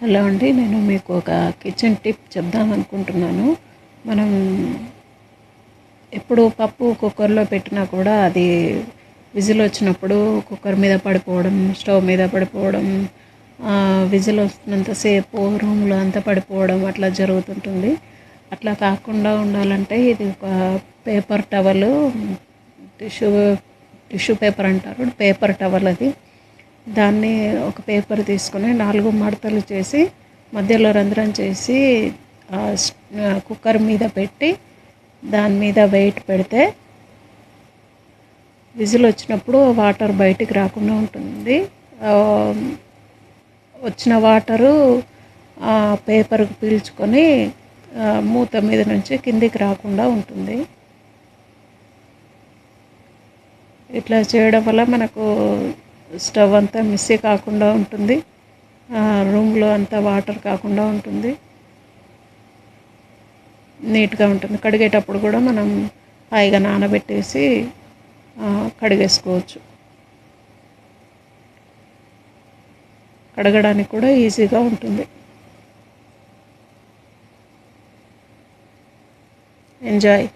Hello అండి నేను మీకు ఒక కిచెన్ టిప్ చెప్దాం అనుకుంటున్నాను. మనం ఎప్పుడు పప్పు కుక్కర్లో పెట్టినా కూడా అది విజిల్ వచ్చినప్పుడు కుక్కర్ మీద పడిపోవడం స్టవ్ మీద పడిపోవడం విజిల్ వస్తున్నంతసేపు రూమ్లో అంతా పడిపోవడం అట్లా జరుగుతుంటుంది. అట్లా కాకుండా ఉండాలంటే ఇది ఒక paper towel tissue tissue paper అంటారు పేపర్ టవల్ అది. దాన్ని ఒక పేపర్ తీసుకొని నాలుగు మడతలు చేసి మధ్యలో రంధ్రం చేసి కుక్కర్ మీద పెట్టి దాని మీద వెయిట్ పెడితే విజిల్ వచ్చినప్పుడు వాటర్ బయటికి రాకుండా ఉంటుంది. వచ్చిన వాటరు పేపర్కి పీల్చుకొని మూత మీద నుంచి కిందికి రాకుండా ఉంటుంది. ఇట్లా చేయడం వల్ల మనకు స్టవ్ అంతా మిస్సీ కాకుండా ఉంటుంది. రూమ్లో అంతా వాటర్ కాకుండా ఉంటుంది. నీట్గా ఉంటుంది. కడిగేటప్పుడు కూడా మనం హాయిగా నానబెట్టేసి కడిగేసుకోవచ్చు. కడగడానికి కూడా ఈజీగా ఉంటుంది. ఎంజాయ్.